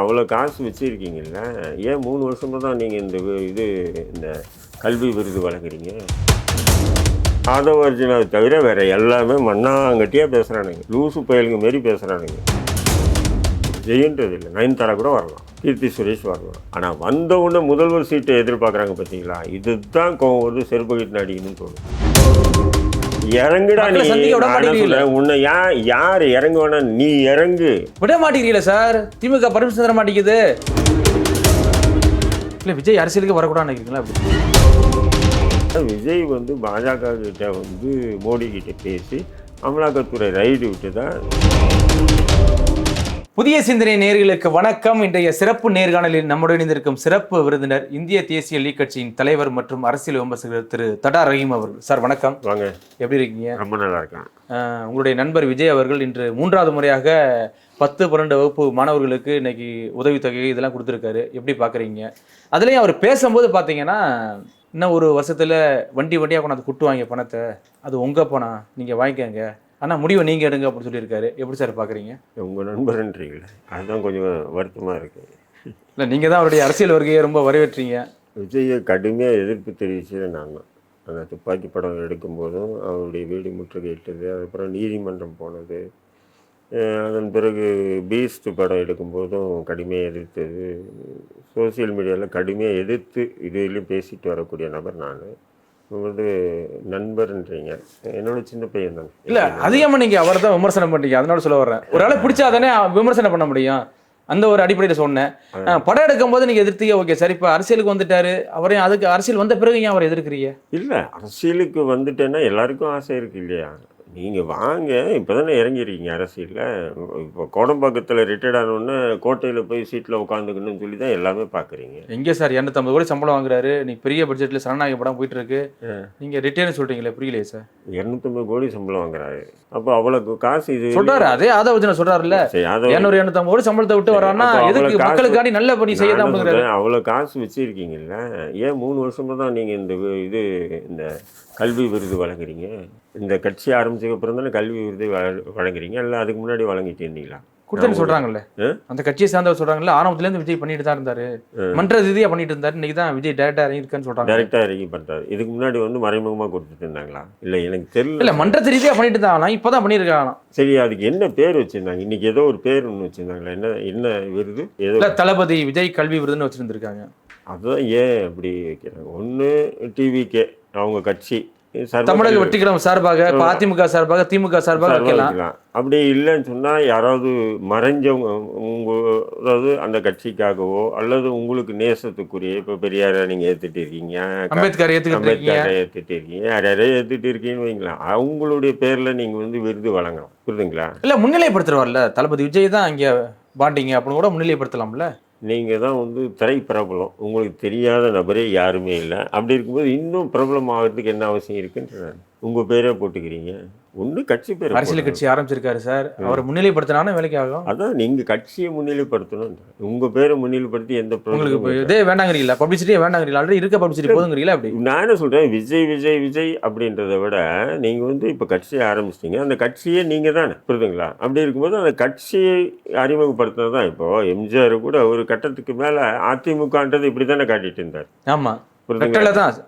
அவ்வளோ காசு வச்சுருக்கீங்கல்ல? ஏன் மூணு வருஷமாக தான் நீங்கள் இந்த இது இந்த கல்வி விருது வழங்குறீங்க? ஆதவ அர்ஜுனாவை தவிர வேறு எல்லாமே மண்ணாங்கட்டியாக பேசுகிறானுங்க லூசு பயலுங்க மாரி பேசுகிறானுங்க ஜெயின்றது இல்லை நயன்தாரா கூட வரலாம். கீர்த்தி சுரேஷ் வரலாம். ஆனால் வந்தவுடனே முதல்வர் சீட்டை எதிர்பார்க்குறாங்க பார்த்தீங்களா இதுதான் கோவம் வருது செருப்பகிட்டு அடிக்கணும்னு தோணும் இறங்குடா நீ. உன்னை யா யார் இறங்க வேணாம் நீ இறங்கு. விட மாட்டேங்கிறீங்களே சார்? திமுக பர்மிஷன் தர மாட்டேங்குது. இல்லை விஜய் அரசியலுக்கு வரக்கூடாதுன்னு நினைக்கிறீங்களா அப்படி? விஜய் வந்து பாஜக கிட்ட வந்து மோடி கிட்ட பேசி அமலாக்கத்துறை ரைடு விட்டு தான் புதிய சிந்தனை நேர்களுக்கு வணக்கம். இன்றைய சிறப்பு நேர்காணலில் நம்முடன் இணைந்திருக்கும் சிறப்பு விருந்தினர் இந்திய தேசிய லீக் கட்சியின் தலைவர் மற்றும் அரசியல் விமர்சகர் திரு தடா ரஹீம் அவர்கள். சார் வணக்கம். வாங்க. எப்படி இருக்கீங்க? ரொம்ப நல்லா இருக்கான் உங்களுடைய நண்பர் விஜய் அவர்கள் இன்று மூன்றாவது முறையாக பத்து பன்னெண்டு வகுப்பு மாணவர்களுக்கு இன்னைக்கு உதவித்தொகை இதெல்லாம் கொடுத்துருக்காரு. எப்படி பார்க்குறீங்க அதுலேயும் அவர் பேசும்போது பார்த்தீங்கன்னா இன்னும் ஒரு வருஷத்தில் வண்டி வண்டியாக கொண்டாந்து குட்டுவாங்க பணத்தை. அது உங்கள் பணம். நீங்கள் வாங்கிக்கோங்க. ஆனால் முடிவை நீங்கள் எடுங்க அப்படின்னு சொல்லியிருக்காரு. எப்படி சார் பார்க்குறீங்க? உங்கள் நண்பர்ன்றீங்களே அதுதான் கொஞ்சம் வருத்தமாக இருக்கு. இல்லை நீங்கள் தான் அவருடைய அரசியல் வருகையை ரொம்ப வரவேற்றீங்க. விஜயை கடுமையாக எதிர்ப்பு தெரிவிச்சது நான் தான். அந்த துப்பாக்கி படம் எடுக்கும்போதும் அவருடைய வீடு முற்றுகையிட்டது அதுக்கப்புறம் நீதிமன்றம் போனது அதன் பிறகு பீஸ்ட் படம் எடுக்கும்போதும் கடுமையாக எதிர்த்தது. சோசியல் மீடியாவில் கடுமையாக எதிர்த்து இதுலையும் பேசிட்டு வரக்கூடிய நபர் நான். வந்து நண்பர்ன்றீங்க. என்னோட சின்ன பையன் தான். இல்லை அதிகமாக நீங்கள் அவரை தான் விமர்சனம் பண்ணீங்க அதனால சொல்ல வர்றேன். ஒரு ஆளை பிடிச்சா தானே விமர்சனம் பண்ண முடியும். அந்த ஒரு அடிப்படையில் சொன்னேன். படம் எடுக்கும்போது நீங்கள் எதிர்த்தீங்க. ஓகே சார் இப்போ அரசியலுக்கு வந்துட்டாரு. அவரையும் அதுக்கு அரசியல் வந்த பிறகு ஏன் அவரை எதிர்க்கிறீங்க? இல்லை அரசியலுக்கு வந்துட்டேன்னா எல்லாருக்கும் ஆசை இருக்கு இல்லையா? நீங்கள் வாங்க. இப்போ தானே இறங்கிருக்கீங்க அரசியலில். இப்போ கோடம்பாக்கத்தில் ரிட்டையர்ட் ஆனோடனே கோட்டையில் போய் சீட்டில் உட்காந்துக்கணும்னு சொல்லி தான் எல்லாமே பார்க்குறீங்க எங்கே சார்? இரநூத்தம்பது கோடி சம்பளம் வாங்குறாரு. நீங்க பெரிய பட்ஜெட்டில் சரணாகி படம் போயிட்டு இருக்கு நீங்கள் ரிட்டர்ன் சொல்கிறீங்களே புரியலையே சார். இரநூத்தம்பது கோடி சம்பளம் வாங்குறாரு. அப்போ அவ்வளோ காசு இது சொல்றாரு. அதே சொல்றாருல்ல. சரி, அதை இரநூறு இரநூத்தம்பது கோடி சம்பளத்தை விட்டு வரான்னா எதுக்கு மக்களுக்காண்டி நல்ல பணி செய்ய தான் அவ்வளோ காசு வச்சிருக்கீங்கல்ல. ஏன் மூணு வருஷமா தான் நீங்கள் இந்த இது இந்த கல்வி விருது வழங்குறீங்க? இந்த கட்சி ஆரம்பிச்சதுக்கு அப்புறம் தானே கல்வி விருது வழ- வழங்குறீங்க? இல்லை அதுக்கு முன்னாடி வழங்கிட்டு இருந்தீங்களா? கொடுத்தேன்னு சொல்றாங்கல்ல. ஆ? அந்த கட்சியை சேர்ந்தவர் சொல்றாங்கல்ல ஆரம்பத்துல இருந்து விஜய் பண்ணிட்டு தான் இருந்தாரு. மன்ற ரீதியா பண்ணிட்டு இருந்தாரு. இன்னைக்கு தான் விஜய் டேரக்டா இறங்கிருக்கான்னு சொல்றாங்க. டைரெக்டாக இறங்கி பண்ணுறாரு இதுக்கு முன்னாடி வந்து மறைமுகமாக கொடுத்துட்டு இருந்தாங்களா? இல்லை எனக்கு தெரியல. இல்ல மன்றத்து ரீதியா பண்ணிட்டு தான் இப்பதான் பண்ணிருக்காங்க சரி அதுக்கு என்ன பேர் வச்சிருந்தாங்க? இன்னைக்கு ஏதோ ஒரு பேர் ஒன்று வச்சிருந்தாங்களா. என்ன என்ன விருது? ஏதோ தளபதி விஜய் கல்வி விருதுன்னு வச்சிருந்திருக்காங்க. அதுதான் ஏன் அப்படி வைக்கிறாங்க? ஒன்று டிவிகே அவங்க கட்சி. தமிழக வெற்றிக்கிழமை சார்பாக அதிமுக சார்பாக திமுக சார்பாக சார்பா வைக்கலாம். அப்படி இல்லைன்னு சொன்னால் யாராவது மறைஞ்சவங்க உங்க அதாவது அந்த கட்சிக்காகவோ அல்லது உங்களுக்கு நேசத்துக்குரிய இப்போ பெரியாரை நீங்கள் ஏற்றுட்டு இருக்கீங்க அம்பேத்கர் அம்பேத்கரை ஏற்றுட்டு இருக்கீங்க யாரையாரே ஏற்றுட்டு இருக்கீங்கன்னு வைங்களேன். அவங்களுடைய பேரில் நீங்கள் வந்து விருது வழங்கலாம். புரியுதுங்களா? இல்ல முன்னிலைப்படுத்துறவார்ல. தளபதி விஜய் தான் இங்க பாண்டிங்க அப்படின்னு கூட முன்னிலைப்படுத்தலாம்ல. நீங்கள் தான் வந்து திரை பிரபலம். உங்களுக்கு தெரியாத நபரே யாருமே இல்லை. அப்படி இருக்கும்போது இன்னும் பிரபலம் ஆகிறதுக்கு என்ன அவசியம் இருக்குன்ற உங்கள் பேரே போட்டுக்கிறீங்க. ஒன்று கட்சி பேர் அரசியல் கட்சி ஆரம்பிச்சிருக்காரு சார். அவரை முன்னிலைப்படுத்தினாலும் வேலைக்கு ஆகும். அதான் நீங்கள் கட்சியை முன்னிலைப்படுத்தணும் உங்கள் பேரை முன்னிலைப்படுத்தி எந்த உங்களுக்கு இதே வேண்டாங்கிறீங்களா? பப்ளிசிட்டியே வேண்டாங்கிறீங்களா? ஆல்ரெடி இருக்க பப்ளிசிட்டி போதுங்கிறீங்களா அப்படி நான் என்ன சொல்கிறேன் விஜய் விஜய் விஜய் அப்படின்றத விட நீங்கள் வந்து இப்போ கட்சியை ஆரம்பிச்சிட்டீங்க. அந்த கட்சியே நீங்கள் தானே புரியுதுங்களா? அப்படி இருக்கும்போது அந்த கட்சியை அறிமுகப்படுத்துறது தான் இப்போது எம்ஜிஆர் கூட ஒரு கட்டத்துக்கு மேலே அதிமுகன்றது இப்படி தானே காட்டிட்டு இருந்தார். ஆமா. புரியுதுங்களா? ரெட்டல தான்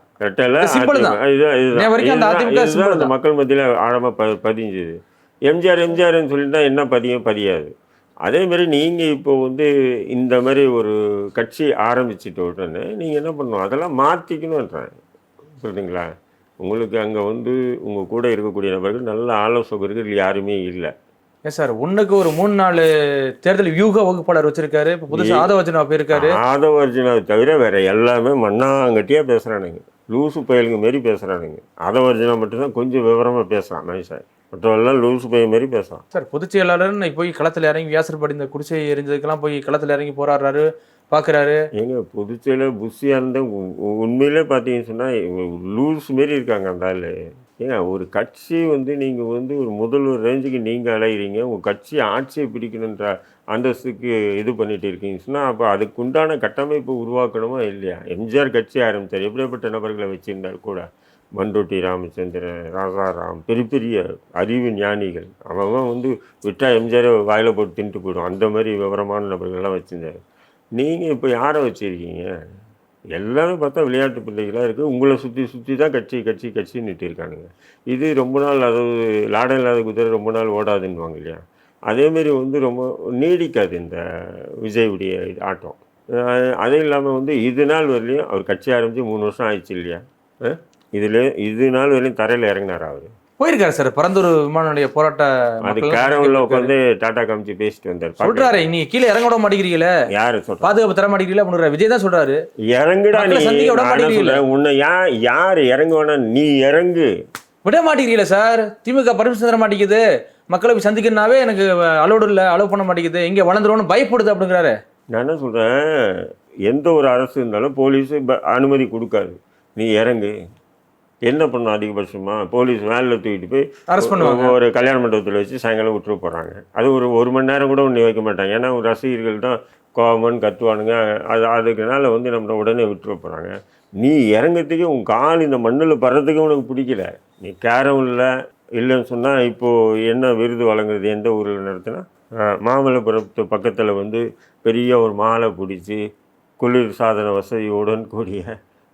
அந்த. மக்கள் மத்தியில் ஆழமாக ப பதிஞ்சுது. எம்ஜிஆர் எம்ஜிஆர்னு சொல்லிட்டு தான் என்ன பதியும் பதியாது. அதே மாதிரி நீங்கள் இப்போ வந்து இந்த மாதிரி ஒரு கட்சி ஆரம்பிச்சிட்ட உடனே நீங்கள் என்ன பண்ணணும் அதெல்லாம் மாற்றிக்கணுன்றேன் புரியுதுங்களா? உங்களுக்கு அங்கே வந்து உங்கள் கூட இருக்கக்கூடிய நபர்கள் நல்ல ஆலோசகர்கள் யாருமே இல்லை. ஏன் சார் ஒண்ணுக்கு ஒரு மூணு நாலு தேர்தல் வியூக வகுப்பாளர் வச்சிருக்காரு. இப்போ புதுசா ஆதவஜனா போயிருக்காரு. ஆதவ அர்ஜுனாவை தவிர வேற எல்லாமே மண்ணாங்கட்டியாக பேசுகிறானுங்க லூசு பயலுங்க மாரி பேசுகிறானுங்க ஆதவ அர்ஜுனா மட்டும்தான் கொஞ்சம் விவரமாக பேசுகிறான் நைஸாக மற்றவெல்லாம் லூசு பையன் மாரி பேசுகிறான் சார் பொதுச் செயலாளர்னு போய் களத்துல இறங்கி வியாசர் இந்த குடிசை எரிஞ்சதுக்கெல்லாம் போய் களத்துல இறங்கி போராடுறாரு பாக்குறாரு. ஏங்க புதுச்சேரியில் புஷியாக இருந்தால் உண்மையிலே பார்த்தீங்கன்னு சொன்னால் லூஸ் மாரி இருக்காங்க அந்த ஆள். ஏங்க ஒரு கட்சி வந்து நீங்கள் வந்து ஒரு முதல்வர் ரேஞ்சுக்கு நீங்கள் அலைகிறீங்க உங்கள் கட்சி ஆட்சியை பிடிக்கணுன்ற அந்தஸ்துக்கு இது பண்ணிட்டு இருக்கீங்கன்னு சொன்னால் அப்போ அதுக்குண்டான கட்டமைப்பு உருவாக்கணுமா இல்லையா? எம்ஜிஆர் கட்சி ஆரம்பித்தார் எப்படிப்பட்ட நபர்களை வச்சுருந்தார் கூட? மண்டூட்டி ராமச்சந்திரன் ராசாராம் பெரிய பெரிய அறிவு ஞானிகள். அவன் வந்து விட்டால் எம்ஜிஆர் வாயில போட்டு தின்ட்டு போயிடும். அந்த மாதிரி விவரமான நபர்கள்லாம் வச்சுருந்தாரு. நீங்கள் இப்போ யாரை வச்சுருக்கீங்க? எல்லாமே பார்த்தா விளையாட்டு பிள்ளைகளாக இருக்குது உங்களை சுற்றி சுற்றி தான் கட்சி கட்சி கட்சின்னு இருக்கானுங்க. இது ரொம்ப நாள் அதாவது லாடம் இல்லாத குதிரை ரொம்ப நாள் ஓடாதுன்னுவாங்க இல்லையா? அதேமாரி வந்து ரொம்ப நீடிக்காது இந்த விஜயுடைய இது ஆட்டம். அதே இல்லாமல் வந்து இது நாள் வரலையும் அவர் கட்சி ஆரம்பித்து மூணு வருஷம் ஆயிடுச்சு இல்லையா? இதுல இது நாள் வரையும் தரையில் இறங்கினார் அவர்? போயிருக்காரு சார். பரந்தூர் விமான நிலைய போராட்ட அது கேரவனில் உட்காந்து டாடா காமிச்சு பேசிட்டு வந்தார். சொல்றாரு நீங்க கீழே இறங்க விட மாட்டேங்கிறீங்களே? யாரு சொல்றா? பாதுகாப்பு தர மாட்டேங்கிறீங்களா அப்படின்ற விஜய் தான் சொல்றாரு. இறங்குடா நீ. சந்திக்க விட மாட்டேங்கிறீங்களே. உன்னை யா யார் இறங்க நீ இறங்கு. விட மாட்டேங்கிறீங்களா சார்? திமுக பர்மிஷன் தர மாட்டேங்குது. மக்களை போய் சந்திக்கணும்னாவே எனக்கு அலோடு இல்லை அலோவ் பண்ண மாட்டேங்குது. இங்க வளர்ந்துருவோம்னு பயப்படுது அப்படிங்கிறாரு. நான் என்ன சொல்றேன்? எந்த ஒரு அரசு இருந்தாலும் போலீஸ் அனுமதி கொடுக்காது. நீ இறங்கு. என்ன பண்ணும் அதிகபட்சமா? போலீஸ் வேனில் தூக்கிட்டு போய் அரெஸ்ட் பண்ணுவாங்க. ஒரு கல்யாண மண்டபத்தில் வச்சு சாயங்காலம் விட்டுரு போகிறாங்க அது ஒரு ஒரு மணி நேரம் கூட ஒன்று வைக்க மாட்டாங்க. ஏன்னா ரசிகர்கள் தான் கோவமன் கத்துவானுங்க. அது அதுக்குனால வந்து நம்மளை உடனே விட்டுரு போகிறாங்க நீ இறங்கறதுக்கே உன் கால் இந்த மண்ணில் படுறதுக்கு உனக்கு பிடிக்கல. நீ கேரம் இல்லை இல்லைன்னு சொன்னால் இப்போது என்ன விருது வழங்குறது? எந்த ஊரில் நடத்தினா? மாமல்லபுரத்து பக்கத்தில் வந்து பெரிய ஒரு மாலை பிடிச்சி குளிர் சாதன வசதியுடன் கூடிய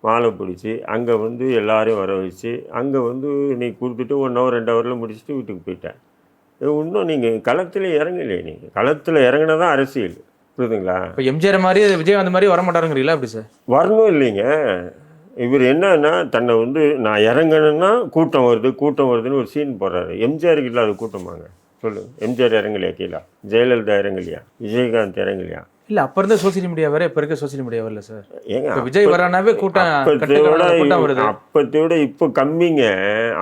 மாலை பிடிச்சி அங்கே வந்து எல்லாரையும் வர வச்சு அங்கே வந்து நீ கொடுத்துட்டு ஒன் ஹவர் ரெண்டு ஹவரில் முடிச்சுட்டு வீட்டுக்கு போயிட்டேன் இன்னும் நீங்கள் களத்தில் இறங்கலையே நீங்கள் களத்தில் இறங்கினா தான் அரசியல். புரியுதுங்களா? இப்போ எம்ஜிஆர் மாதிரி விஜய் அந்த மாதிரி வர மாட்டாருங்கிறீங்களா அப்படி சார்? வரணும் இல்லைங்க. இவர் என்னன்னா தன்னை வந்து நான் இறங்கணுன்னா கூட்டம் வருது கூட்டம் வருதுன்னு ஒரு சீன் போடுறாரு. எம்ஜிஆருக்கு இல்லாத கூட்டமாங்க சொல்லு. எம்ஜிஆர் இறங்கலையா கீழே? ஜெயலலிதா இறங்கலையா? விஜயகாந்த் இறங்கலையா? இல்ல அப்ப இருந்த சோசியல் மீடியா வேற இப்ப இருக்க சோசியல் மீடியா வரல சார் ஏங்க விஜய் வரானாவே கூட்டம் வருது. அப்பத்தை விட இப்போ கம்மிங்க.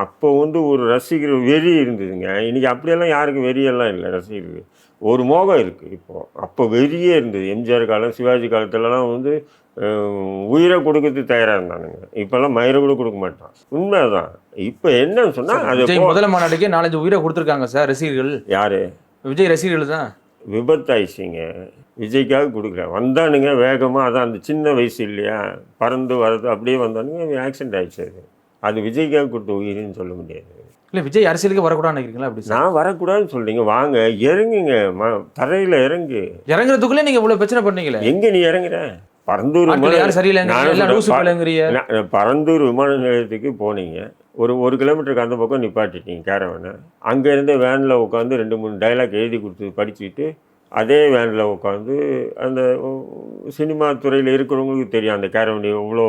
அப்போ வந்து ஒரு ரசிகர் வெறி இருந்ததுங்க. இன்னைக்கு அப்படியெல்லாம் யாருக்கும் வெறியெல்லாம் இல்லை ரசிகருக்கு ஒரு மோகம் இருக்குது இப்போ. அப்போ வெறியே இருந்தது எம்ஜிஆர் காலம் சிவாஜி காலத்துலலாம் வந்து உயிரை கொடுக்கறதுக்கு தயாராக இருந்தானுங்க. இப்போல்லாம் மயிரை கூட கொடுக்க மாட்டான். உண்மைதான். இப்போ என்னன்னு சொன்னால் அது விஜய் முதல் மாநாட்டுக்கே நாலஞ்சு உயிரை கொடுத்துருக்காங்க சார் ரசிகர்கள். யார்? விஜய் ரசிகர்கள் தான். விபத்தாயிடுச்சிங்க. விஜய்க்காக கொடுக்குறேன் வந்தானுங்க வேகமாக அதான் அந்த சின்ன வயசு இல்லையா? பறந்து வரது அப்படியே வந்தானுங்க ஆக்சிடென்ட் ஆயிடுச்சு அது. அது விஜய்க்காக கொடுத்த உயிர்னு சொல்ல முடியாது. இல்ல விஜய் அரசியலுக்கு வரக்கூடாதுன்னு நினைக்கிறீங்களா அப்படி? நான் வரக்கூடாதுன்னு சொல்றீங்க. வாங்க இறங்குங்க. தரையில் இறங்கு. இறங்குறதுக்குள்ளே நீங்க இவ்வளவு பிரச்சனை பண்ணீங்களே? எங்கே நீ இறங்குற? பரந்தூர் சரியில்லைங்க. பரந்தூர் விமான நிலையத்துக்கு போனீங்க. ஒரு ஒரு கிலோமீட்டருக்கு அந்த பக்கம் நிப்பாட்டிட்டீங்க கேரவனை. அங்கேருந்து வேனில் உட்காந்து ரெண்டு மூணு டைலாக் எழுதி கொடுத்து படிச்சுட்டு அதே வேனில் உட்காந்து அந்த சினிமா துறையில் இருக்கிறவங்களுக்கு தெரியும். அந்த கேரவன் எவ்வளோ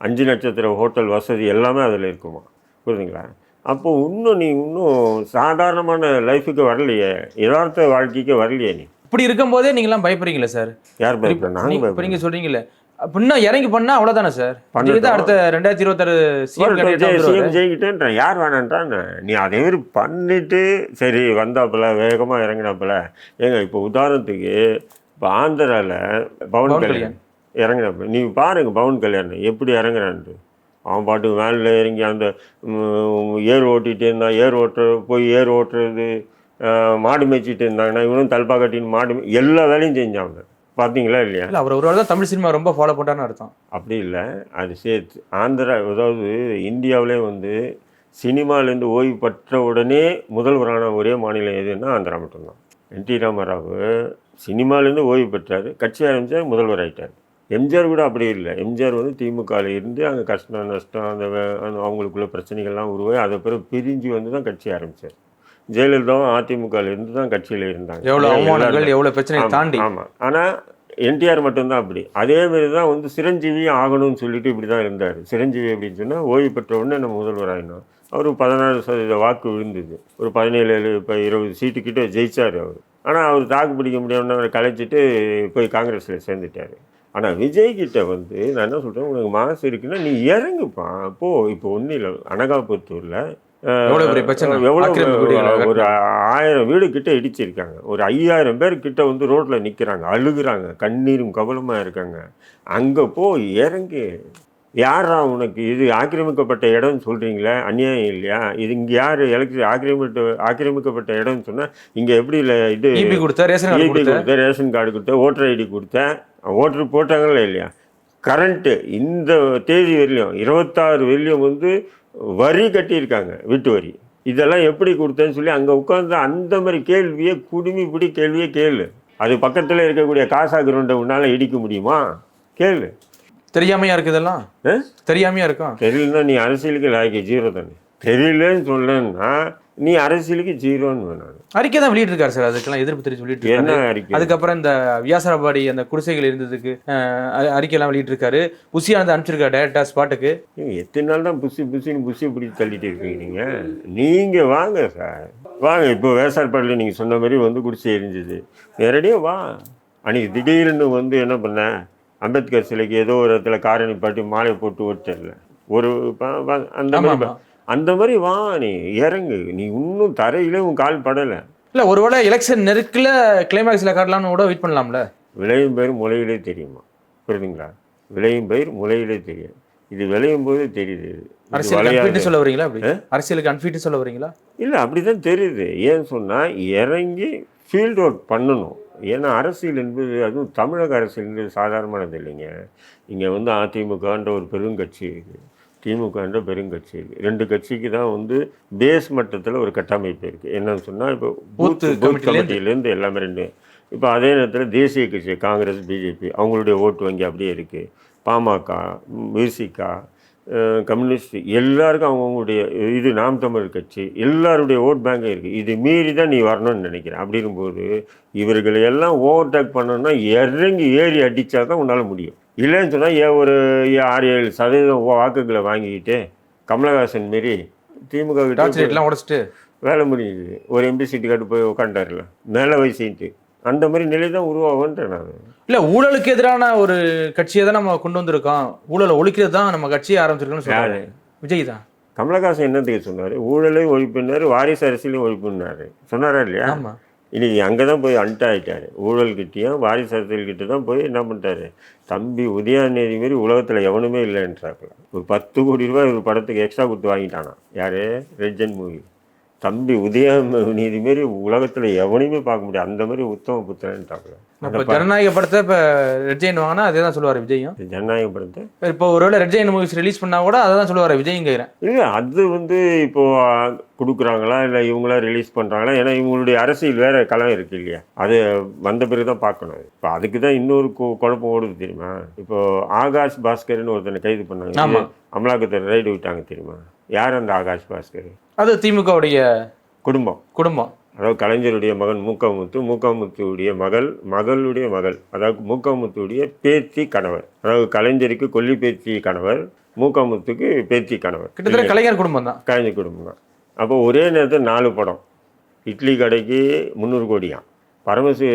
அஞ்சு நட்சத்திர ஹோட்டல் வசதி எல்லாமே அதில் இருக்குமா. புரியுதுங்களா? அப்போ இன்னும் நீ இன்னும் சாதாரணமான லைஃபுக்கு வரலையே. யதார்த்த வாழ்க்கைக்கு வரலையே நீ. இப்படி இருக்கும்போதே நீங்க எல்லாம் பயப்படுறீங்களா சார்? யார் பயப்படுற நீ- நாங்கள் இப்ப நீங்க சொல்றீங்கல்ல. அப்படின்னா இறங்கி பண்ணா அவ்வளவுதானே சார்? தான் அடுத்த ரெண்டாயிரத்தி இருபத்தாறு சிஎம் ஜெயிக்கிட்டேன்றான் யார் வேணான்றான்? நீ அதே மாதிரி பண்ணிட்டு சரி வந்தாப்புல வேகமாக இறங்கினாப்புல. ஏங்க இப்போ உதாரணத்துக்கு இப்போ ஆந்திராவில் பவன் பவன் கல்யாண் கல்யாண். இறங்கினாப்புல. நீ பாருங்க பவன் கல்யாண் எப்படி இறங்குறான்ட்டு அவன் பாட்டுக்கு வேனில் இறங்கி அந்த ஏர் ஓட்டிகிட்டு இருந்தான். ஏர் ஓட்டுற போய் ஏர் ஓட்டுறது மாடு மேய்ச்சிட்டு இருந்தாங்கன்னா இவனும் தல்பா கட்டின்னு மாடு எல்லா வேலையும் செஞ்சாங்க பார்த்தீங்களா இல்லையா? இல்ல அவர் ஒரு தான் தமிழ் சினிமா ரொம்ப ஃபாலோ பண்ணான்னு அர்த்தம். அப்படி இல்லை. அது சேர்த்து ஆந்திரா அதாவது இந்தியாவிலே வந்து சினிமாலேருந்து ஓய்வு பெற்ற உடனே முதல்வரான ஒரே மாநிலம் எதுன்னா ஆந்திரா மட்டும்தான். என் டி ராமராவ் சினிமாலேருந்து ஓய்வு பெற்றார். கட்சி ஆரம்பித்தார் முதல்வர் ஆயிட்டார். எம்ஜிஆர் கூட அப்படி இல்லை. எம்ஜிஆர் வந்து திமுகவில் இருந்து அங்கே கஷ்டம் நஷ்டம் அந்த அவங்களுக்குள்ள பிரச்சனைகள்லாம் உருவாகி அதை பிறகு பிரிஞ்சு வந்து தான் கட்சி ஆரம்பித்தார் ஜெயலலிதாவும் அதிமுகவில் இருந்து தான் கட்சியில் இருந்தாங்க. எல்லாரும் அவமானங்கள் எவ்வளவு பிரச்சனை தாண்டி. ஆமா. ஆனால் என்டிஆர் மட்டும்தான் அப்படி. அதே மாதிரி தான் வந்து சிரஞ்சீவியும் ஆகணும்னு சொல்லிட்டு இப்படி தான் இருந்தார். சிரஞ்சீவி அப்படின்னு சொன்னால் ஓய்வு பெற்ற உடனே நம்ம முதல்வர் ஆகினோம் அவர் பதினாறு சதவீத வாக்கு விழுந்தது. ஒரு பதினேழு இப்போ இருபது சீட்டு கிட்ட ஜெயிச்சார் அவர். ஆனால் அவர் தாக்கு பிடிக்க முடியாமல் கலைச்சிட்டு போய் காங்கிரஸில் சேர்ந்துட்டார். ஆனால் விஜய் கிட்ட வந்து நான் என்ன சொல்கிறேன் உனக்கு மாசு இருக்குன்னா நீ இறங்குப்பா. போ. இப்போ ஒன்றும் இல்லை. அனகாபுத்தூரில்? எவ்வளோ ஒரு ஆயிரம் வீடு கிட்ட இடிச்சிருக்காங்க. ஒரு ஐயாயிரம் பேர் கிட்ட வந்து ரோட்ல நிக்கிறாங்க. அழுகுறாங்க. கண்ணீரும் கவலமா இருக்காங்க. அங்க போய் இறங்கு யாரா உனக்கு? இது ஆக்கிரமிக்கப்பட்ட இடம்னு சொல்றீங்களே? அநியாயம் இல்லையா? இது இங்க யாரு எலக்ட்ரி ஆக்கிரமிட்ட ஆக்கிரமிக்கப்பட்ட இடம்னு சொன்னா இங்க எப்படி இல்லை இது கொடுத்த ரேஷன் கார்டு EB கொடுத்த ரேஷன் கார்டு கொடுத்த ஓட்டர் ஐடி கொடுத்த ஓட்டர் போட்டாங்களா இல்லையா? கரண்ட்டு இந்த தேதி வரையிலும் இருபத்தாறு வரையிலும் வந்து வரி கட்டியிருக்காங்க வீட்டு வரி. இதெல்லாம் எப்படி கொடுத்தேன்னு சொல்லி அங்கே உட்காந்து அந்த மாதிரி கேள்வியை குடுமி பிடி கேள்வியே கேளு. அது பக்கத்தில் இருக்கக்கூடிய காசா கிரவுண்டை உன்னால் இடிக்க முடியுமா? கேளு. தெரியாமையா இருக்கு இதெல்லாம்? ஆ? தெரியாமையா இருக்கும் தெரியலன்னா நீ அரசியலுக்கு லாய்க்கு ஜீரோ தானே. தெரியலன்னு சொல்லன்னா நீ அரசியலுக்கு ஜீரோன்னு வேணாம் அறிக்கை தான் வெளியிட்டிருக்காரு சார். அதுக்கெல்லாம் எதிர்ப்பு தெரிவித்து வெளியிட்டு என்ன இருக்காரு. அறிக்கை? அதுக்கப்புறம் இந்த வியாசரபாடி அந்த குடிசைகள் இருந்ததுக்கு அஹ், அறி- அறிக்கையெல்லாம் வெளியிட்டிருக்காரு. புசியானது அனுப்பிச்சிருக்காரு டேரக்டா ஸ்பாட்டுக்கு. நீங்க எத்தனை நாள் தான் புசி புசின்னு புசி பிடிச்சி தள்ளிட்டு இருக்கீங்க நீங்கள் நீங்கள் வாங்க சார். வாங்க இப்போ வேசார்பாடியில் நீங்கள் சொன்ன மாதிரி வந்து குடிசை எரிஞ்சுது. நேரடியாக வா. அன்னைக்கு திடீர்னு வந்து என்ன பண்ண? அம்பேத்கர் சிலைக்கு ஏதோ ஒரு இடத்துல காரை நிப்பாட்டி மாலை போட்டு ஓட்டல ஒரு அந்த. அந்த மாதிரி வா நீ இறங்கு. நீ இன்னும் தரையிலே உன் கால் படலை. இல்ல ஒருவேளை எலெக்ஷன் நெருக்குல கிளைமேக்ஸ்ல காட்டலாம்னு கூட வெயிட் பண்ணலாம்ல? விளையும் பயிர் முளையிலே தெரியுமா? புரியுதுங்களா? விளையும் பயிர் முளையிலே தெரியும் இது விளையும் போது தெரியுது. அரசியலுக்கு சொல்ல வரீங்களா அப்படி? அரசியலுக்கு அன்ஃபிட் சொல்ல வரீங்களா? இல்லை அப்படி தான் தெரியுது. ஏன்னு சொன்னால் இறங்கி ஃபீல்ட் ஒர்க் பண்ணணும். ஏன்னா அரசியல் என்பது அதுவும் தமிழக அரசியல் என்பது சாதாரணமானது இல்லைங்க. இங்கே வந்து அதிமுகன்ற ஒரு பெருங்கட்சி இருக்குது திமுகன்ற பெருங்கட்சி. இருக்குது ரெண்டு கட்சிக்கு தான் வந்து பேஸ் மட்டத்தில் ஒரு கட்டமைப்பு இருக்குது என்னன்னு சொன்னால் இப்போ பூத் பூத். கமிட்டிலேருந்து எல்லாமே ரெண்டு. இப்போ அதே நேரத்தில் தேசிய கட்சி காங்கிரஸ் பிஜேபி அவங்களுடைய ஓட்டு வங்கி அப்படியே இருக்குது பாமக விசிகா கம்யூனிஸ்ட் எல்லாருக்கும் அவங்கவுங்களுடைய இது நாம் தமிழ் கட்சி எல்லாருடைய ஓட் பேங்கும் இருக்குது இது மீறி தான் நீ வரணும்னு நினைக்கிறேன். அப்படிங்கும்போது இவர்களை எல்லாம் ஓவர்டேக் பண்ணணும்னா இறங்கி ஏறி அடித்தா தான் உன்னால் முடியும். இல்லைன்னு சொன்னால் ஏன் ஒரு ஆறு ஏழு சதவீதம் வாக்குகளை வாங்கிக்கிட்டு கமலஹாசன் மாரி திமுக கிட்ட உடச்சிட்டு. வேலை முடியுது ஒரு எம்பி சீட்டு காட்டு போய் உட்காண்டாருல மேலே வயசுட்டு அந்த மாதிரி நிலை தான் உருவாகுன்றேன் நான். இல்ல ஊழலுக்கு எதிரான ஒரு கட்சியை தான் நம்ம கொண்டு வந்திருக்கோம். ஊழலை ஒழிக்கிறது தான் நம்ம கட்சியை ஆரம்பிச்சிருக்கோம்னு சொல்றாரு. விஜய் தான். கமலஹாசன் என்னத்துக்கு சொன்னார்? ஊழலையும் ஒழிப்புனாரு வாரிசு அரசியலையும் ஒழிப்புனாரு சொன்னாரா இல்லையா? ஆமா. இன்னைக்கு அங்கே தான் போய் அன்ட் ஆகிட்டார் ஊழல்கிட்டையும் வாரிசு அரசியல்கிட்ட தான் போய் என்ன பண்ணிட்டாரு தம்பி உதயாநிதி மாரி உலகத்தில் எவனுமே இல்லைன்றாப்புல. ஒரு பத்து கோடி ரூபாய் ஒரு படத்துக்கு எக்ஸ்ட்ரா கொடுத்து வாங்கிட்டானா யார்? ரெஜன் மூவி. தம்பி உதயநிதி மாரி உலகத்தில் எவனையுமே பார்க்க முடியாது. அந்த மாதிரி உத்தம புத்திரன்ட்டாப்புல. இப்ப ஜனநாயக படத்தை இப்ப ரெட் ஜெயின் வாங்கினா அதே தான் சொல்லுவாரு விஜயும். ஜனநாயக படத்தை? இப்போ ஒருவேளை ரெட் ஜெயின் மூவிஸ் ரிலீஸ் பண்ணா கூட அதை தான் சொல்லுவாரு விஜயும் கேக்குறேன் இல்லை அது வந்து இப்போ கொடுக்குறாங்களா? இல்லை இவங்களா ரிலீஸ் பண்ணுறாங்களா ஏன்னா இவங்களுடைய அரசியல் வேற களம் இருக்கு இல்லையா? அது வந்த பிறகு தான் பார்க்கணும். இப்போ அதுக்கு தான் இன்னொரு கு- குழப்பம் ஓடுது தெரியுமா? இப்போ ஆகாஷ் பாஸ்கர்னு ஒருத்தனை கைது பண்ணாங்க. அமலாக்கத்தை ரைடு விட்டாங்க தெரியுமா? யார் அந்த ஆகாஷ் பாஸ்கர்? அது திமுகவுடைய குடும்பம். குடும்பம். அதாவது கலைஞருடைய மகன் மூக்கமுத்து மூக்கமுத்துடைய மகள் மகளுடைய மகள் அதாவது மூக்கமுத்துடைய பேத்தி கணவர். அதாவது கலைஞருக்கு கொல்லி பேத்தி கணவர் மூக்கமுத்துக்கு பேத்தி கணவர். கிட்டத்தட்ட கலைஞர் குடும்பம் தான். காய்ஞ்சி குடும்பம் தான். அப்போ ஒரே நேரத்தில் நாலு படம். இட்லி கடைக்கு முந்நூறு கோடியாம். பரமசி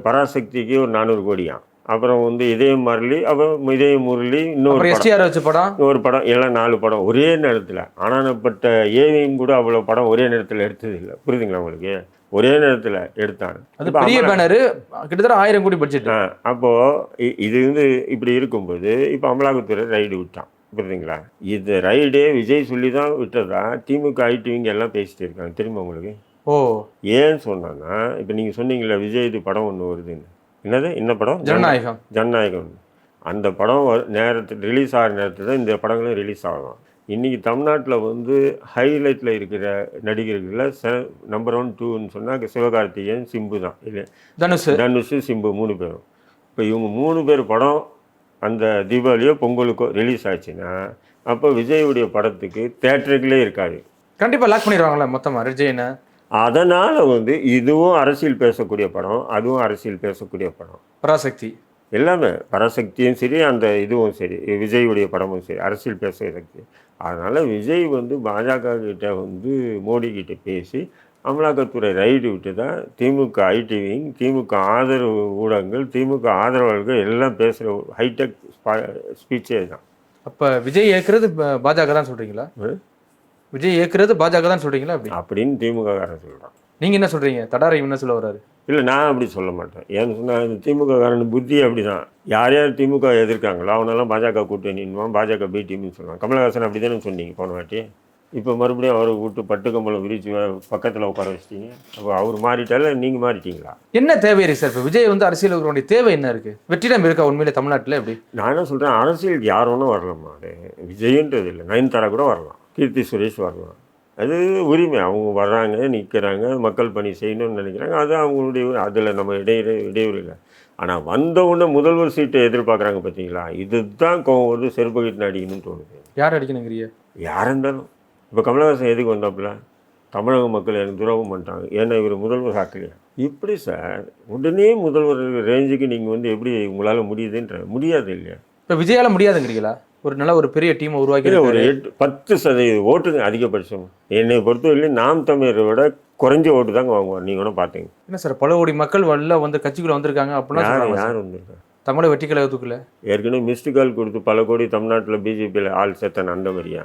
பராசக்திக்கு ஒரு நானூறு கோடியாம். அப்புறம் வந்து இதயம் மரளி அப்புறம் இதயம் முரளி இன்னொரு எஸ்டிஆர் வச்ச படம்? ஒரு படம் எல்லாம் நாலு படம் ஒரே நேரத்தில். ஆனானப்பட்ட ஏவியும் கூட அவ்வளோ படம் ஒரே நேரத்தில் எடுத்தது இல்லை. புரியுதுங்களா உங்களுக்கு? ஒரே நேரத்தில் எடுத்தாங்க அது பெரிய பேனரு கிட்டத்தட்ட ஆயிரம் கோடி பட்ஜெட் அப்போது இது வந்து இப்படி இருக்கும்போது இப்போ அமலாக்கத்துறை ரைடு விட்டான். புரியுதுங்களா? இது ரைடே விஜய் சொல்லி தான் விட்டதா? திமுக ஐடிவிங்க எல்லாம் பேசிட்டு இருக்காங்க. தெரியுமா உங்களுக்கு? ஓ. ஏன்னு சொன்னான்னா இப்போ நீங்கள் சொன்னீங்களே விஜய் இது படம் ஒன்று வருதுன்னு. என்னது? என்ன படம்? ஜனநாயகம். ஜனநாயகம். அந்த படம் நேரத்தில் ரிலீஸ் ஆகிற நேரத்தில் தான் இந்த படங்களும் ரிலீஸ் ஆகும் இன்றைக்கி தமிழ்நாட்டில் வந்து ஹைலைட்டில் இருக்கிற நடிகர்களில் ச நம்பர் ஒன் டூன்னு சொன்னால் சிவகார்த்திகேயன் சிம்பு தான். இல்லை? தனுஷ் தனுஷ் சிம்பு மூணு பேரும். இப்போ இவங்க மூணு பேர் படம் அந்த தீபாவளியோ பொங்கலுக்கோ ரிலீஸ் ஆச்சுன்னா அப்போ விஜயுடைய படத்துக்கு தேட்டருக்குள்ளே இருக்காது. கண்டிப்பா லாக் பண்ணிடுவாங்கல்ல மொத்தமா ரெட் ஜெயினை அதனால் வந்து இதுவும் அரசியல் பேசக்கூடிய படம் அதுவும் அரசியல் பேசக்கூடிய படம். பராசக்தி. எல்லாமே பராசக்தியும் சரி அந்த இதுவும் சரி விஜயுடைய படமும் சரி அரசியல் பேச சக்தி. அதனால் விஜய் வந்து பாஜக கிட்ட வந்து மோடி கிட்ட பேசி அமலாக்கத்துறை ரைடு விட்டு தான் திமுக ஐடிவிங் திமுக ஆதரவு ஊடகங்கள் திமுக ஆதரவாளர்கள் எல்லாம் பேசுகிற ஹைடெக் ஸ்பீச்சே தான் அப்ப விஜய் ஏற்கிறது பாஜக தான் சொல்றீங்களா? ம். விஜய் ஏற்கிறது பாஜக தான் சொல்றீங்களா அப்படி? அப்படின்னு திமுக காரன் சொல்கிறான் நீங்க என்ன சொல்றீங்க? தடாரை என்ன சொல்ல வர்றாரு? இல்லை நான் அப்படி சொல்ல மாட்டேன். ஏன்னு சொன்னால் திமுக காரன் புத்தி அப்படி தான் யார் யார் திமுக எதிர்க்காங்களோ அவனெல்லாம் பாஜக கூட்டணின்னுவான் பாஜக பி டீம்னு சொல்லுவான். கமலஹாசன் அப்படி தானே சொன்னீங்க போன வாட்டி? இப்போ மறுபடியும் அவரை விட்டு பட்டு கம்பளம் விரிச்சு பக்கத்தில் உட்கார வச்சிட்டீங்க. அப்போ அவர் மாறிட்டால நீங்கள் மாறிட்டீங்களா? என்ன தேவை இருக்கு சார் இப்போ விஜய் வந்து அரசியல் இருக்கிறவங்களுடைய தேவை என்ன இருக்கு? வெற்றிடம் இருக்கா உண்மையிலே தமிழ்நாட்டில் எப்படி? நான் என்ன சொல்கிறேன் அரசியலுக்கு யார் வரலாமா? அது விஜயன்றது இல்லை நயன்தாரா கூட வரலாம். கீர்த்தி சுரேஷ் வரலாம் அது உரிமை. அவங்க வர்றாங்க நிற்கிறாங்க மக்கள் பணி செய்யணும்னு நினைக்கிறாங்க. அது அவங்களுடைய அதில் நம்ம இடையில இடையூறு இல்லை. ஆனால் வந்த உடனே முதல்வர் சீட்டை எதிர்பார்க்குறாங்க பார்த்தீங்களா? இதுதான் கோவம் வருது செருப்பு கட்டின அடிக்கணும்னு தோணுது. யார் அடிக்கணுங்கிறிய யார் இருந்தாலும். இப்போ கமலஹாசன் எதுக்கு வந்தாப்புல? தமிழக மக்கள் எனக்கு துரோகம் பண்ணிட்டாங்க. ஏன்னா இவர் முதல்வர் ஆக்கலையா இப்படி சார் உடனே முதல்வர் ரேஞ்சுக்கு நீங்கள் வந்து எப்படி உங்களால் முடியுதுன்ற முடியாது இல்லையா? இப்போ விஜயால முடியாதுங்கிறீங்களா? ஒரு நல்ல ஒரு பெரிய டீமை உருவாக்கி ஒரு. எட்டு பத்து சதவீத ஓட்டுங்க அதிகபட்சம். என்னை பொறுத்தவரையிலும் நாம் தமிழரை விட குறைஞ்ச ஓட்டு தாங்க வாங்குவோம் நீங்கள் கூட பார்த்தீங்க என்ன சார் பல கோடி மக்கள் வெளில வந்து கட்சிக்குள்ள வந்திருக்காங்க அப்படின்னா யார். யார் வந்திருக்கா? தமிழக வெற்றி கழகத்துக்குள்ள. ஏற்கனவே மிஸ்டு கால் கொடுத்து பல கோடி தமிழ்நாட்டில் பிஜேபியில் ஆள் சேர்த்தன் அந்த மாதிரியா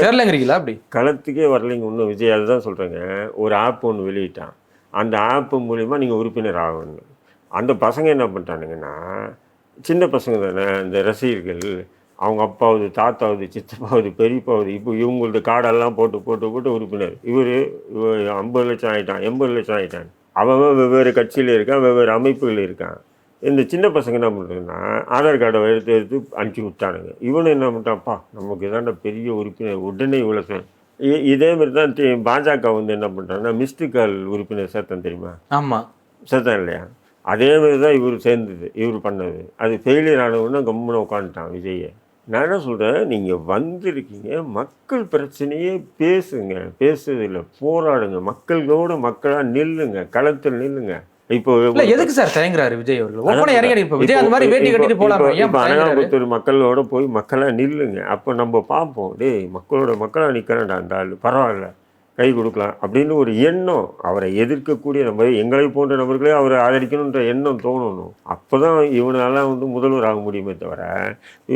சேரலங்கிறீங்களா அப்படி? களத்துக்கே வரலைங்க இன்னும் விஜய் அதுதான் சொல்கிறேங்க ஒரு ஆப் ஒன்று வெளியிட்டான். அந்த ஆப் மூலிமா நீங்கள் உறுப்பினர் ஆகணும். அந்த பசங்க என்ன பண்ணிட்டானுங்கன்னா சின்ன பசங்க தானே இந்த ரசிகர்கள் அவங்க அப்பாவது தாத்தாவது சித்தப்பாவது பெரியப்பாவது இப்போ இவங்களது கார்டெல்லாம் போட்டு போட்டு போட்டு உறுப்பினர். இவர் ஐம்பது லட்சம் ஆகிட்டான் எண்பது லட்சம் ஆகிட்டான் அவன் வெவ்வேறு கட்சியில் இருக்கான் வெவ்வேறு அமைப்புகள் இருக்கான். இந்த சின்ன பசங்க என்ன பண்ணுறதுன்னா ஆதார் கார்டை எடுத்து எடுத்து அனுப்பிச்சி விட்டானுங்க. இவனு என்ன பண்ணிட்டான்ப்பா நமக்கு இதாண்ட பெரிய உறுப்பினர் உடனே இவ்வளோ சார் இதே மாதிரி தான் பாஜக வந்து என்ன பண்ணுறாங்கன்னா மிஸ்டு கால் உறுப்பினர் சேர்த்தன் தெரியுமா? ஆமா. சேர்த்தான் இல்லையா? அதே மாதிரி தான் இவர் சேர்ந்தது இவர் பண்ணது. அது ஃபெயிலியர் ஆனவுடனே கம்முன்னு உட்காந்துட்டான் விஜயை நான் என்ன சொல்கிறேன் நீங்கள் வந்திருக்கீங்க. மக்கள் பிரச்சனையே பேசுங்க. பேசுறதில்ல போராடுங்க. மக்களோட மக்களாக நில்லுங்க. களத்தில் நில்லுங்க. இப்போ எதுக்கு சார் தயங்குறாரு விஜய் அவர்கள்? மக்களோட போய் மக்களாக நில்லுங்க. அப்போ நம்ம பார்ப்போம். டேய் மக்களோட மக்களாக நிற்கிறேன்டா அந்த ஆள். பரவாயில்ல. கை கொடுக்கலாம் அப்படின்னு ஒரு எண்ணம் அவரை எதிர்க்கக்கூடிய நம்ம எங்களை போன்ற நபர்களே அவரை ஆதரிக்கணுன்ற எண்ணம் தோணணும். அப்போ தான் இவனால் வந்து முதல்வர் ஆக முடியுமே தவிர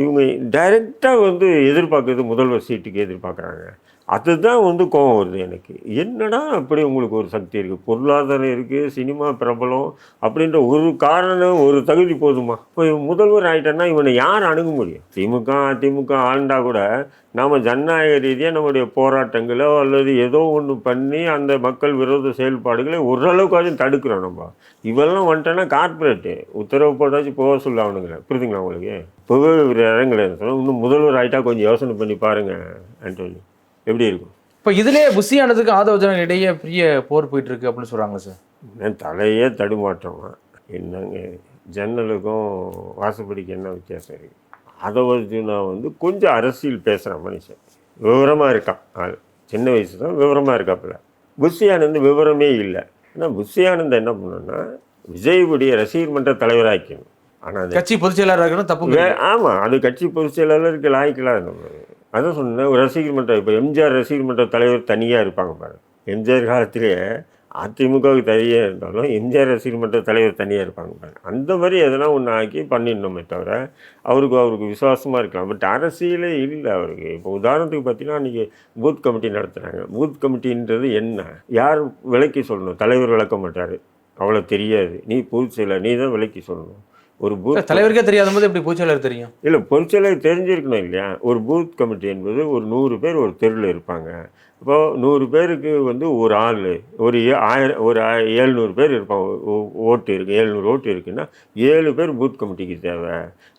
இவங்க டைரெக்டாக வந்து எதிர்பார்க்குறது முதல்வர் சீட்டுக்கு எதிர்பார்க்குறாங்க. அதுதான் வந்து கோபம் வருது எனக்கு. என்னடா அப்படி உங்களுக்கு ஒரு சக்தி இருக்குது பொருளாதாரம் இருக்குது சினிமா பிரபலம் அப்படின்ற ஒரு காரணம் ஒரு தகுதி போதுமா? இப்போ முதல்வர் ஆகிட்டேன்னா இவனை யார் அணுக முடியும்? திமுக அதிமுக ஆண்டா கூட நாம் ஜனநாயக ரீதியாக நம்முடைய போராட்டங்களோ அல்லது ஏதோ ஒன்று பண்ணி அந்த மக்கள் விரோத செயல்பாடுகளை ஓரளவுக்காச்சும் தடுக்கிறோம் நம்ம. இவெல்லாம் வந்துட்டோன்னா கார்ப்பரேட்டு உத்தரவு போட்டாச்சும் போக சொல்ல அவனுங்களே புரியுதுங்களா உங்களுக்கு? இப்போவே இவர் இறங்கல. இன்னும் முதல்வர் ஆகிட்டா கொஞ்சம் யோசனை பண்ணி பாருங்கள் ஆண்டோனி. எப்படி இருக்கும்? இப்போ இதுலயே புஷியானதுக்கு ஆதவ ஜனங்கள் இடையே பெரிய போர் போயிட்டு இருக்கு அப்படின்னு சொல்றாங்க சார். என் தலையே தடுமாற்றமா? என்னங்க? ஜன்னலுக்கும் வாசப்படிக்கு என்ன வித்தியாசம் இருக்குது அதை வந்து நான் வந்து கொஞ்சம் அரசியல் பேசுகிற மனுஷன். விவரமாக இருக்கான். ஆள். சின்ன வயசு தான் விவரமாக இருக்காப்புல. புஷியானந்த் விவரமே இல்லை. ஆனால் புஷியானந்த் என்ன பண்ணணும்னா விஜய்வுடைய ரசிகர் மன்ற தலைவராக்கணும் ஆனால் கட்சி பொதுச் செயலாளர் இருக்கணும் தப்பு ஆமாம் அது கட்சி பொதுச் செயலாளருக்கு லாய்க்கலாம் நம்ம அதான் சொன்னேன் ரசிகர் மன்ற இப்போ எம்ஜிஆர் ரசிகர் மன்ற தலைவர் தனியாக இருப்பாங்க பாருங்க எம்ஜிஆர் காலத்திலே அதிமுகவுக்கு தனியாக இருந்தாலும் எம்ஜிஆர் ரசிகர் மன்ற தலைவர் தனியாக இருப்பாங்க பாருங்க அந்த மாதிரி எதனா ஒன்று ஆக்கி பண்ணிடணுமே தவிர அவருக்கு அவருக்கு விசுவாசமாக இருக்கலாம். பட் அரசியலே இல்லை அவருக்கு. இப்போ உதாரணத்துக்கு பார்த்தீங்கன்னா இன்றைக்கி பூத் கமிட்டி நடத்துகிறாங்க பூத் கமிட்டின்றது என்ன? யார் விலைக்கு சொல்லணும்? தலைவர் விளக்க மாட்டார். அவ்வளோ தெரியாது. நீ பொதுச் செயலர் நீ தான் விலைக்கு சொல்லணும். ஒரு பூத் தலைவருக்கே தெரியாத போது எப்படி பொதுச் செயலாளர் தெரியும்? இல்லை பொதுச்செயலாளர் தெரிஞ்சிருக்கணும் இல்லையா? ஒரு பூத் கமிட்டி என்பது ஒரு நூறு பேர் ஒரு தெருவில் இருப்பாங்க. இப்போ நூறு பேருக்கு வந்து ஒரு ஆள் ஒரு ஆயிரம் ஒரு ஏழ்நூறு பேர் இருப்பாங்க. ஓ- ஓட்டு இருக்குது ஏழ்நூறு ஓட்டு இருக்குன்னா ஏழு பேர் பூத் கமிட்டிக்கு தேவை.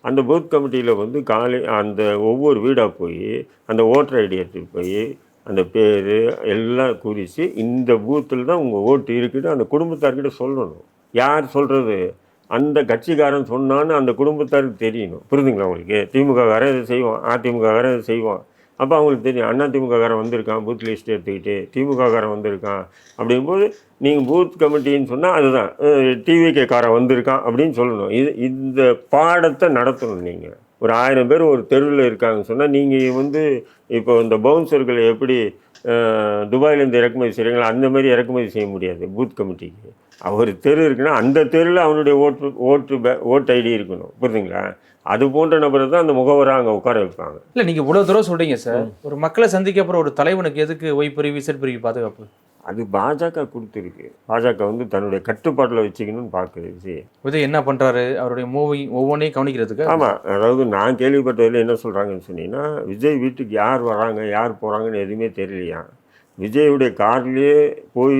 அந்த பூத் கமிட்டியில் வந்து காலை அந்த ஒவ்வொரு வீடாக போய் அந்த ஓட்டர் ஐடி எடுத்துகிட்டு போய் அந்த பேர் எல்லாம் குறித்து இந்த பூத்தில் தான் உங்கள் ஓட்டு இருக்குன்னு அந்த குடும்பத்தார்கிட்ட சொல்லணும். யார் சொல்கிறது அந்த கட்சிக்காரன் சொன்னான்னு அந்த குடும்பத்தாருக்கு தெரியணும். புரிதுங்களா உங்களுக்கு? திமுககாரன் இதை செய்வான் அதிமுககாரன் இதை செய்வான். அப்போ அவங்களுக்கு தெரியும் அண்ணா திமுககாரன் வந்திருக்கான் பூத் லிஸ்ட் எடுத்துக்கிட்டு திமுககாரன் வந்திருக்கான். அப்படிங்கும்போது நீங்கள் பூத் கமிட்டின்னு சொன்னால் அதுதான். டிவிகே காரன் வந்திருக்கான் அப்படின்னு சொல்லணும். இது இந்த பாடத்தை நடத்தணும் நீங்கள் ஒரு ஆயிரம் பேர் ஒரு தெருவில் இருக்காங்கன்னு சொன்னால் நீங்கள் வந்து இப்போ இந்த பவுன்சர்களை எப்படி துபாயிலேருந்து இறக்குமதி செய்கிறீங்களோ அந்த மாதிரி இறக்குமதி செய்ய முடியாது பூத் கமிட்டிக்கு அவர் தெரு இருக்குன்னா அந்த தெருவில் அவனுடைய ஓட்டு ஓட்டு ஓட்டு ஐடி இருக்கணும். புரியுதுங்களா அது போன்ற நபரை தான் அந்த முகவராக அங்கே உட்கார வைப்பாங்க. இல்ல நீங்க இவ்வளவு தூரம் சொல்றீங்க சார். ஒரு மக்களை சந்திக்க அப்புறம் ஒரு தலைவனுக்கு எதுக்கு ஒய் பிரிவு இசட் பிரிவு பாதுகாப்பு? அது பாஜக கொடுத்துருக்கு. பாஜக வந்து தன்னுடைய கட்டுப்பாட்டில் வச்சுக்கணும்னு பார்க்குது விஜய். விஜய் என்ன பண்றாரு? அவருடைய மூவி ஒவ்வொன்றையும் கவனிக்கிறதுக்கு? ஆமாம் அதாவது நான் கேள்விப்பட்டதில் என்ன சொல்கிறாங்கன்னு சொன்னீங்கன்னா விஜய் வீட்டுக்கு யார் வராங்க யார் போகிறாங்கன்னு எதுவுமே தெரியலையா? விஜயுடைய கார்லேயே போய்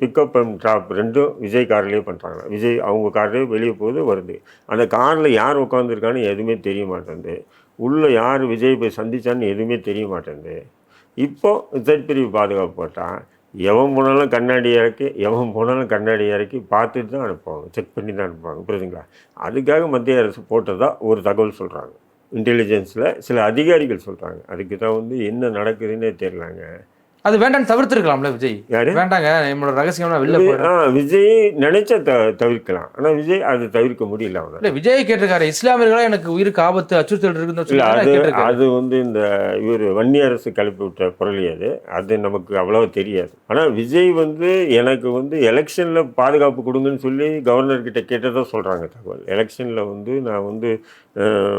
பிக்கப் அண்ட் ட்ராப் ரெண்டும் விஜய் கார்லேயே பண்ணுறாங்க விஜய் அவங்க கார்லேயே வெளியே போகுது வருது. அந்த காரில் யார் உட்காந்துருக்கான்னு எதுவுமே தெரிய மாட்டேங்குது. உள்ளே யார் விஜய் போய் சந்திச்சான்னு எதுவுமே தெரிய மாட்டேங்குது. இப்போ இசட் பிரிவு பாதுகாப்பு போட்டால் எவன் போனாலும் கண்ணாடி இறக்கி எவன் போனாலும் கண்ணாடி இறக்கி பார்த்துட்டு தான் அனுப்புவாங்க. செக் பண்ணி தான் அனுப்புவாங்க புரியுதுங்களா? அதுக்காக மத்திய அரசு போட்டதாக ஒரு தகவல் சொல்கிறாங்க இன்டெலிஜென்ஸில் சில அதிகாரிகள் சொல்கிறாங்க அதுக்கு தான் வந்து என்ன நடக்குதுன்னே தெரிலாங்க அது வேண்டாம்னு தவிர்த்திருக்கலாம்ல விஜய்? வேண்டாங்க நம்மளோட ரகசியம்லாம் வெளில போயிடும். விஜய் நினைச்ச த தவிர்க்கலாம். ஆனால் விஜய் அது தவிர்க்க முடியல அவனை இல்ல விஜய் கேட்டிருக்காரு இஸ்லாமியர்களா எனக்கு உயிருக்கு ஆபத்து அச்சுறுத்தல் இருக்குன்னு அது வந்து இந்த இவர் வன்னி அரசு கிளப்பி விட்ட புரளி அது. அது நமக்கு அவ்வளவா தெரியாது. ஆனால் விஜய் வந்து எனக்கு வந்து எலெக்ஷனில் பாதுகாப்பு கொடுங்கன்னு சொல்லி கவர்னர் கிட்ட கேட்டதா சொல்கிறாங்க தகவல். எலெக்ஷனில் வந்து நான் வந்து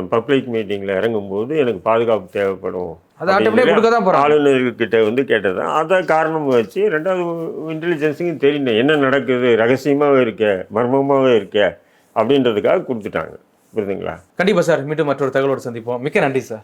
பப்ளிக் மீட்டிங்கில் இறங்கும்போது எனக்கு பாதுகாப்பு தேவைப்படும் ஆளுநர்கிட்ட வந்து கேட்டது. அதை காரணம் வச்சு ரெண்டாவது இன்டெலிஜென்ஸுக்கும் தெரியல என்ன நடக்குது? ரகசியமாகவே இருக்க மர்மமாகவே இருக்க அப்படின்றதுக்காக கொடுத்துட்டாங்க. புரியுதுங்களா? கண்டிப்பா சார். மீண்டும் மற்றொரு தகவலோடு சந்திப்போம். மிக்க நன்றி சார்.